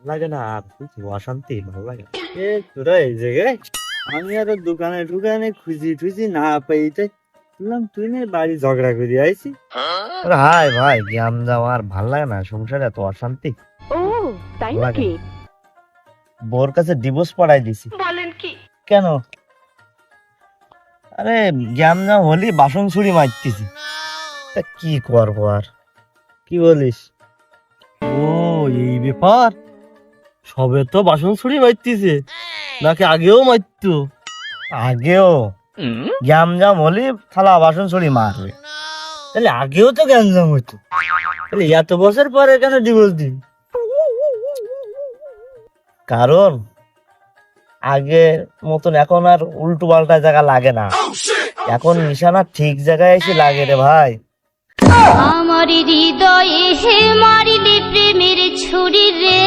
লাগে না আর বুঝছি অশান্তি ভালো লাগে। এ তোরা এই জায়গায় আমি আর দোকানে ঢুকানে খুঁজি টুজি না পাইতে বললাম তুই না বাড়ি ঝগড়া আইছি ভাই ভালো লাগে না সংসারে এত অশান্তি ও তাই নাকি বোর কাছে ডিভোর্স পড়াই দিছি বলেন কি কেন আরে জ্ঞান না হলি বাসন ছুরি মারতেছি তা কি করব আর কি বলিস ও, এই ব্যাপার সবে তো বাসন ছুরি মারতেছে। নাকি আগেও মারতো? আগেও? গ্যামজাম হলি থালা বাসন ছুরি মারবে তাহলে আগেও তো গ্যামজাম হইতো। তাহলে এত বছর পরে কেন ডিভোর্স দিই কারণ আগে মতন এখন আর উল্টো পাল্টা জায়গা লাগে না। এখন নিশানা ঠিক জায়গায় এসে লাগে রে ভাই। আমার হৃদয়ে হে মারিলে প্রেমের ছুরি রে।